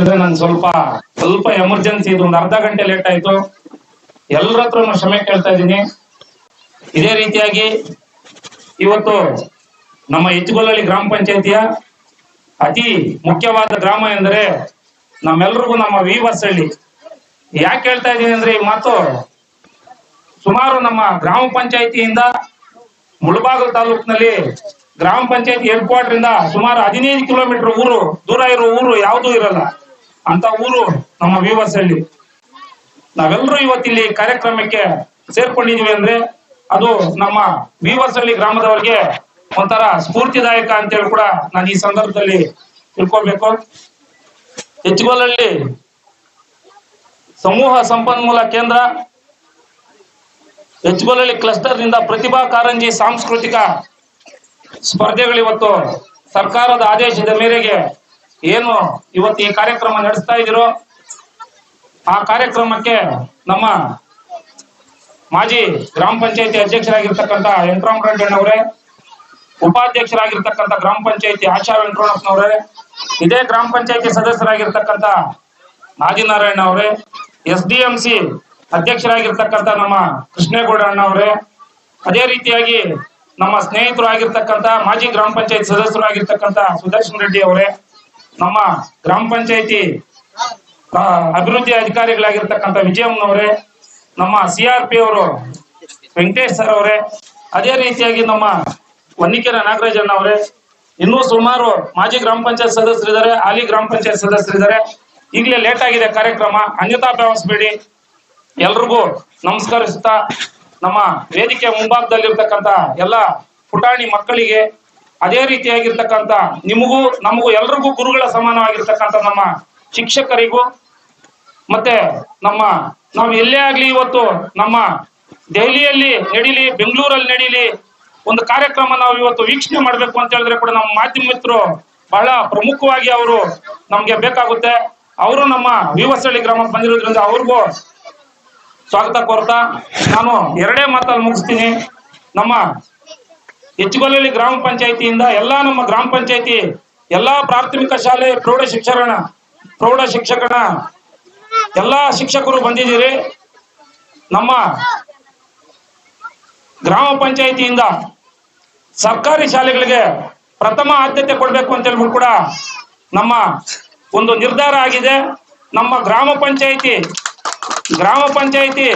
ಇದ್ರೆ ನನ್ ಸ್ವಲ್ಪ ಸ್ವಲ್ಪ ಎಮರ್ಜೆನ್ಸಿ ಇದು ಒಂದು ಅರ್ಧ ಗಂಟೆ ಲೇಟ್ ಆಯ್ತು. ಎಲ್ಲರ ಹತ್ರ ಕ್ಷಮೆ ಕೇಳ್ತಾ ಇದ್ದೀನಿ. ಇದೇ ರೀತಿಯಾಗಿ ಇವತ್ತು ನಮ್ಮ ಹೆಚ್ಚುಗೊಲ್ಲಳ್ಳಿ ಗ್ರಾಮ ಪಂಚಾಯತಿಯ ಅತಿ ಮುಖ್ಯವಾದ ಗ್ರಾಮ ಎಂದರೆ ನಮ್ಮೆಲ್ರಿಗೂ ನಮ್ಮ ವಿ ಬಸಳ್ಳಿ ಯಾಕೆ ಹೇಳ್ತಾ ಇದ್ದೀನಿ ಅಂದ್ರೆ ಈ ಮಾತು ಸುಮಾರು ನಮ್ಮ ಗ್ರಾಮ ಪಂಚಾಯತಿಯಿಂದ ಮುಳಬಾಗಲ್ ತಾಲೂಕಿನಲ್ಲಿ ಗ್ರಾಮ ಪಂಚಾಯತಿ ಹೆಡ್ ಕ್ವಾರ್ಟರ್ ಇಂದ ಸುಮಾರು ಹದಿನೈದು ಕಿಲೋಮೀಟರ್ ಊರು, ದೂರ ಇರೋ ಊರು ಯಾವುದೂ ಇರಲ್ಲ. ಅಂತ ಊರು ನಮ್ಮ ವಿವಸಹಳ್ಳಿ ನಾವೆಲ್ಲರೂ ಇವತ್ತಿಲ್ಲಿ ಕಾರ್ಯಕ್ರಮಕ್ಕೆ ಸೇರ್ಕೊಂಡಿದೀವಿ ಅಂದ್ರೆ ಅದು ನಮ್ಮ ವಿವಸಹಳ್ಳಿ ಗ್ರಾಮದವರಿಗೆ ಒಂಥರ ಸ್ಫೂರ್ತಿದಾಯಕ ಅಂತೇಳಿ ಕೂಡ ನಾನು ಈ ಸಂದರ್ಭದಲ್ಲಿ ತಿಳ್ಕೊಬೇಕು ಹೆಚ್ಗೋಲಹಳ್ಳಿ ಸಮೂಹ ಸಂಪನ್ಮೂಲ ಕೇಂದ್ರ ಹೆಚ್ಗೋಲಹಳ್ಳಿ ಕ್ಲಸ್ಟರ್ನಿಂದ ಪ್ರತಿಭಾ ಕಾರಂಜಿ ಸಾಂಸ್ಕೃತಿಕ ಸ್ಪರ್ಧೆಗಳು ಇವತ್ತು ಸರ್ಕಾರದ ಆದೇಶದ ಮೇರೆಗೆ ಏನು ಇವತ್ತು ಈ ಕಾರ್ಯಕ್ರಮ ನಡೆಸ್ತಾ ಇದ್ದೀರೋ, ಆ ಕಾರ್ಯಕ್ರಮಕ್ಕೆ ನಮ್ಮ ಮಾಜಿ ಗ್ರಾಮ ಪಂಚಾಯತಿ ಅಧ್ಯಕ್ಷರಾಗಿರ್ತಕ್ಕಂಥ ವೆಂಕಟರಾಮರೆಡ್ಡಣ್ಣವರೇ ಉಪಾಧ್ಯಕ್ಷರಾಗಿರ್ತಕ್ಕಂಥ ಗ್ರಾಮ ಪಂಚಾಯತಿ ಆಶಾ ವೆಂಕಟರಮಣಪ್ಪನವರೇ ಇದೇ ಗ್ರಾಮ ಪಂಚಾಯತಿ ಸದಸ್ಯರಾಗಿರ್ತಕ್ಕಂಥ ನಾಜಿನಾರಾಯಣ ಅವರೇ ಎಸ್ ಡಿ ಎಂ ಸಿ ಅಧ್ಯಕ್ಷರಾಗಿರ್ತಕ್ಕಂಥ ನಮ್ಮ ಕೃಷ್ಣೇಗೌಡ ಅಣ್ಣ ಅವರೇ, ಅದೇ ರೀತಿಯಾಗಿ ನಮ್ಮ ಸ್ನೇಹಿತರು ಆಗಿರ್ತಕ್ಕಂಥ ಮಾಜಿ ಗ್ರಾಮ ಪಂಚಾಯತ್ ಸದಸ್ಯರು ಆಗಿರ್ತಕ್ಕಂಥ ಸುದರ್ಶನ್ ರೆಡ್ಡಿ ಅವರೇ ನಮ್ಮ ಗ್ರಾಮ ಪಂಚಾಯತಿ ಅಭಿವೃದ್ಧಿ ಅಧಿಕಾರಿಗಳಾಗಿರ್ತಕ್ಕಂಥ ವಿಜಯಮ್ಮನವರೇ, ನಮ್ಮ ಸಿ ಆರ್ ಪಿ ಅವರು, ವೆಂಕಟೇಶ್ ಸರ್ ಅವರೇ, ಅದೇ ರೀತಿಯಾಗಿ ನಮ್ಮ ವನ್ನಿಕೆರ ನಾಗರಾಜನ್ ಅವರೇ ಇನ್ನೂ ಸುಮಾರು ಮಾಜಿ ಗ್ರಾಮ ಪಂಚಾಯತ್ ಸದಸ್ಯರಿದ್ದಾರೆ, ಹಾಲಿ ಗ್ರಾಮ ಪಂಚಾಯತ್ ಸದಸ್ಯರಿದ್ದಾರೆ. ಈಗಲೇ ಲೇಟ್ ಆಗಿದೆ ಕಾರ್ಯಕ್ರಮ, ಅನ್ಯತಾ ಭಾವಿಸ್ಬೇಡಿ ಎಲ್ರಿಗೂ ನಮಸ್ಕರಿಸ್ತಾ, ನಮ್ಮ ವೇದಿಕೆ ಮುಂಭಾಗದಲ್ಲಿರ್ತಕ್ಕಂಥ ಎಲ್ಲ ಪುಟಾಣಿ ಮಕ್ಕಳಿಗೆ ಅದೇ ರೀತಿಯಾಗಿರ್ತಕ್ಕಂಥ ನಿಮಗೂ, ನಮಗೂ ಎಲ್ರಿಗೂ ಗುರುಗಳ ಸಮಾನವಾಗಿರ್ತಕ್ಕಂಥ ನಮ್ಮ ಶಿಕ್ಷಕರಿಗೂ, ಮತ್ತೆ ನಮ್ಮ, ನಾವು ಎಲ್ಲೇ ಆಗ್ಲಿ ಇವತ್ತು ನಮ್ಮ ದೆಹಲಿಯಲ್ಲಿ ನಡೀಲಿ, ಬೆಂಗಳೂರಲ್ಲಿ ನಡೀಲಿ ಒಂದು ಕಾರ್ಯಕ್ರಮ ನಾವು ಇವತ್ತು ವೀಕ್ಷಣೆ ಮಾಡಬೇಕು ಅಂತ ಹೇಳಿದ್ರೆ ಕೂಡ ನಮ್ಮ ಮಾಧ್ಯಮ ಮಿತ್ರರು ಬಹಳ ಪ್ರಮುಖವಾಗಿ ಅವರು ನಮ್ಗೆ ಬೇಕಾಗುತ್ತೆ. ಅವರು ನಮ್ಮ ವಿವಸಳ್ಳಿ ಗ್ರಾಮಕ್ಕೆ ಬಂದಿರೋದ್ರಿಂದ ಅವ್ರಿಗೂ ಸ್ವಾಗತ ಕೋರ್ತಾ. ನಾನು ಎರಡೇ ಮಾತಲ್ಲಿ ಮುಗಿಸ್ತೀನಿ. ನಮ್ಮ ಹೆಚ್ಚುಗೊಲ್ಲಳ್ಳಿ ಗ್ರಾಮ ಪಂಚಾಯತಿಯಿಂದ ಎಲ್ಲ ನಮ್ಮ ಗ್ರಾಮ ಪಂಚಾಯತಿ, ಎಲ್ಲಾ ಪ್ರಾಥಮಿಕ ಶಾಲೆ, ಪ್ರೌಢ ಶಿಕ್ಷಣ, ಪ್ರೌಢ ಶಿಕ್ಷಕನ ಎಲ್ಲಾ ಶಿಕ್ಷಕರು ಬಂದಿದ್ದೀರಿ. ನಮ್ಮ ಗ್ರಾಮ ಪಂಚಾಯತಿಯಿಂದ ಸರ್ಕಾರಿ ಶಾಲೆಗಳಿಗೆ ಪ್ರಥಮ ಆದ್ಯತೆ ಕೊಡಬೇಕು ಅಂತ ಹೇಳ್ಬಿಟ್ಟು ಕೂಡ ನಮ್ಮ ಒಂದು ನಿರ್ಧಾರ ಆಗಿದೆ. ನಮ್ಮ ಗ್ರಾಮ ಪಂಚಾಯಿತಿ ಗ್ರಾಮ ಪಂಚಾಯಿತಿ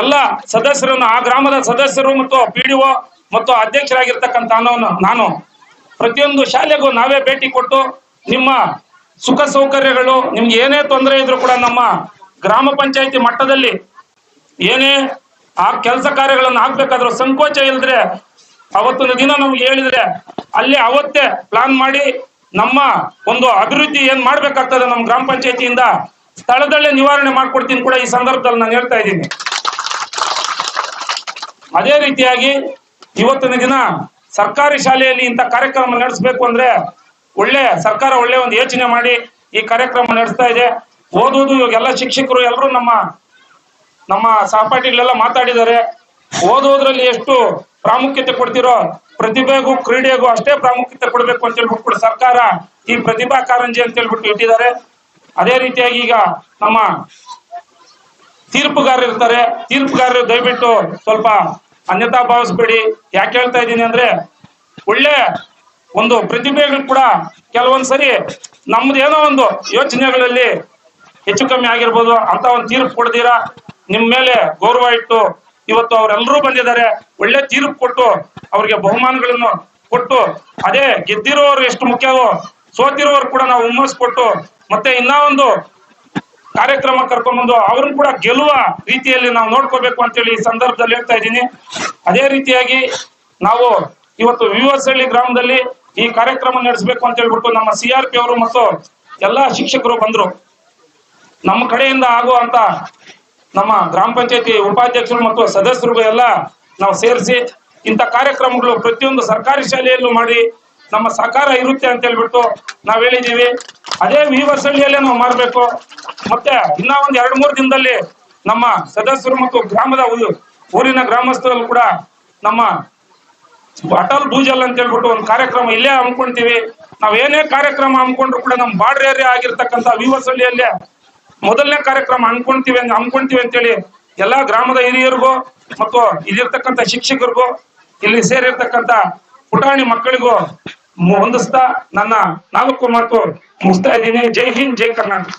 ಎಲ್ಲ ಸದಸ್ಯರನ್ನು, ಆ ಗ್ರಾಮದ ಸದಸ್ಯರು ಮತ್ತು ಪಿ ಮತ್ತು ಅಧ್ಯಕ್ಷರಾಗಿರ್ತಕ್ಕಂಥ ನಾನು ಪ್ರತಿಯೊಂದು ಶಾಲೆಗೂ ನಾವೇ ಭೇಟಿ ಕೊಟ್ಟು ನಿಮ್ಮ ಸುಖ ಸೌಕರ್ಯಗಳು, ನಿಮ್ಗೆ ಏನೇ ತೊಂದರೆ ಇದ್ರು ಕೂಡ ನಮ್ಮ ಗ್ರಾಮ ಪಂಚಾಯತಿ ಮಟ್ಟದಲ್ಲಿ ಏನೇ ಆ ಕೆಲಸ ಕಾರ್ಯಗಳನ್ನು ಆಗ್ಬೇಕಾದ್ರೂ ಸಂಕೋಚ ಇಲ್ದ್ರೆ ಅವತ್ತಿನ ದಿನ ನಮ್ಗೆ ಹೇಳಿದ್ರೆ ಅಲ್ಲಿ ಅವತ್ತೇ ಪ್ಲಾನ್ ಮಾಡಿ ನಮ್ಮ ಒಂದು ಅಭಿವೃದ್ಧಿ ಏನ್ ಮಾಡ್ಬೇಕಾಗ್ತದೆ ನಮ್ಮ ಗ್ರಾಮ ಪಂಚಾಯತಿಯಿಂದ ಸ್ಥಳದಲ್ಲೇ ನಿವಾರಣೆ ಮಾಡ್ಕೊಡ್ತೀನಿ ಕೂಡ ಈ ಸಂದರ್ಭದಲ್ಲಿ ನಾನು ಹೇಳ್ತಾ ಇದ್ದೀನಿ. ಅದೇ ರೀತಿಯಾಗಿ ಇವತ್ತಿನ ದಿನ ಸರ್ಕಾರಿ ಶಾಲೆಯಲ್ಲಿ ಇಂಥ ಕಾರ್ಯಕ್ರಮ ನಡೆಸಬೇಕು ಅಂದ್ರೆ ಒಳ್ಳೆ ಸರ್ಕಾರ ಒಳ್ಳೆ ಒಂದು ಯೋಚನೆ ಮಾಡಿ ಈ ಕಾರ್ಯಕ್ರಮ ನಡೆಸ್ತಾ ಇದೆ. ಓದುವುದು ಇವಾಗ ಎಲ್ಲ ಶಿಕ್ಷಕರು ಎಲ್ಲರೂ ನಮ್ಮ ನಮ್ಮ ಸಹಪಾಠಿಗಳೆಲ್ಲ ಮಾತಾಡಿದ್ದಾರೆ. ಓದೋದ್ರಲ್ಲಿ ಎಷ್ಟು ಪ್ರಾಮುಖ್ಯತೆ ಕೊಡ್ತಿರೋ ಪ್ರತಿಭೆಗೂ ಕ್ರೀಡೆಗೂ ಅಷ್ಟೇ ಪ್ರಾಮುಖ್ಯತೆ ಕೊಡಬೇಕು ಅಂತ ಹೇಳ್ಬಿಟ್ಟು ಸರ್ಕಾರ ಈ ಪ್ರತಿಭಾ ಕಾರಂಜಿ ಅಂತ ಹೇಳ್ಬಿಟ್ಟು ಇಟ್ಟಿದ್ದಾರೆ. ಅದೇ ರೀತಿಯಾಗಿ ಈಗ ನಮ್ಮ ತೀರ್ಪುಗಾರರು ಇರ್ತಾರೆ ತೀರ್ಪುಗಾರರು ದಯವಿಟ್ಟು ಸ್ವಲ್ಪ ಅನ್ಯತಾ ಭಾವಿಸ್ಬೇಡಿ. ಯಾಕೆ ಹೇಳ್ತಾ ಇದ್ದೀನಿ ಅಂದ್ರೆ, ಒಳ್ಳೆ ಒಂದು ಪ್ರತಿಭೆಗಳು ಕೂಡ ಕೆಲವೊಂದ್ಸರಿ ನಮ್ದೇನೋ ಒಂದು ಯೋಚನೆಗಳಲ್ಲಿ ಹೆಚ್ಚು ಕಮ್ಮಿ ಆಗಿರ್ಬೋದು, ಅಂತ ಒಂದು ತೀರ್ಪು ಕೊಡ್ದಿರಾ ನಿಮ್ ಮೇಲೆ ಗೌರವ ಇಟ್ಟು ಇವತ್ತು ಅವರೆಲ್ಲರೂ ಬಂದಿದ್ದಾರೆ, ಒಳ್ಳೆ ತೀರ್ಪು ಕೊಟ್ಟು ಅವ್ರಿಗೆ ಬಹುಮಾನಗಳನ್ನು ಕೊಟ್ಟು, ಅದೇ ಗೆದ್ದಿರೋರು ಎಷ್ಟು ಮುಖ್ಯವೋ, ಸೋತಿರೋರು ಕೂಡ ನಾವು ಹುಮ್ಮಸ್ ಕೊಟ್ಟು, ಮತ್ತೆ ಇನ್ನ ಒಂದು ಕಾರ್ಯಕ್ರಮ ಕರ್ಕೊಂಡ್ಬಂದು ಅವ್ರನ್ನ ಕೂಡ ಗೆಲ್ಲುವ ರೀತಿಯಲ್ಲಿ ನಾವು ನೋಡ್ಕೋಬೇಕು ಅಂತೇಳಿ ಈ ಸಂದರ್ಭದಲ್ಲಿ ಹೇಳ್ತಾ ಇದ್ದೀನಿ. ಅದೇ ರೀತಿಯಾಗಿ ನಾವು ಇವತ್ತು ವಿವಸಹಳ್ಳಿ ಗ್ರಾಮದಲ್ಲಿ ಈ ಕಾರ್ಯಕ್ರಮ ನಡೆಸಬೇಕು ಅಂತ ಹೇಳ್ಬಿಟ್ಟು ನಮ್ಮ ಸಿ ಆರ್ ಪಿ ಅವರು ಮತ್ತು ಎಲ್ಲಾ ಶಿಕ್ಷಕರು ಬಂದ್ರು. ನಮ್ಮ ಕಡೆಯಿಂದ ಆಗುವಂತ ನಮ್ಮ ಗ್ರಾಮ ಪಂಚಾಯತಿ ಉಪಾಧ್ಯಕ್ಷರು ಮತ್ತು ಸದಸ್ಯರಿಗೂ ಎಲ್ಲ ನಾವು ಸೇರಿಸಿ ಇಂಥ ಕಾರ್ಯಕ್ರಮಗಳು ಪ್ರತಿಯೊಂದು ಸರ್ಕಾರಿ ಶಾಲೆಯಲ್ಲೂ ಮಾಡಿ ನಮ್ಮ ಸಹಕಾರ ಇರುತ್ತೆ ಅಂತ ಹೇಳ್ಬಿಟ್ಟು ನಾವ್ ಹೇಳಿದೀವಿ. ಅದೇ ವಿವಸಳ್ಳಿಯಲ್ಲೇ ನಾವು ಮಾಡ್ಬೇಕು. ಮತ್ತೆ ಇನ್ನ ಒಂದ್ ಎರಡ್ ಮೂರ್ ದಿನದಲ್ಲಿ ನಮ್ಮ ಸದಸ್ಯರು ಮತ್ತು ಗ್ರಾಮದ ಊರಿನ ಗ್ರಾಮಸ್ಥರಲ್ಲಿ ಕೂಡ ನಮ್ಮ ಅಟಲ್ ಭೂಜಲ್ ಅಂತ ಹೇಳ್ಬಿಟ್ಟು ಒಂದು ಕಾರ್ಯಕ್ರಮ ಇಲ್ಲೇ ಹಮ್ಕೊಂತೀವಿ ನಾವ್ ಏನೇ ಕಾರ್ಯಕ್ರಮ ಹಮ್ಕೊಂಡ್ರು ಕೂಡ ನಮ್ಮ ಬಾರ್ಡರ್ ಏರಿಯಾ ಆಗಿರ್ತಕ್ಕಂಥ ವಿವಸಳ್ಳಿಯಲ್ಲೇ ಮೊದಲನೇ ಕಾರ್ಯಕ್ರಮ ಅನ್ಕೊಂತೀವಿ ಅಂತ ಹಮ್ಮಿಕೊಂತೀವಿ ಅಂತೇಳಿ ಎಲ್ಲಾ ಗ್ರಾಮದ ಹಿರಿಯರಿಗೂ ಮತ್ತು ಇಲ್ಲಿರ್ತಕ್ಕಂಥ ಶಿಕ್ಷಕರಿಗೂ ಇಲ್ಲಿ ಸೇರಿರ್ತಕ್ಕಂಥ ಪುಟಾಣಿ ಮಕ್ಕಳಿಗೂ ಹೊಂದಿಸ್ತಾ ನನ್ನ ನಾಲ್ಕು ಮಾತು ಮುಗಿಸ್ತಾ ಇದ್ದೀನಿ. ಜೈ ಹಿಂದ್ ಜೈ ಕರ್ನಾಟಕ.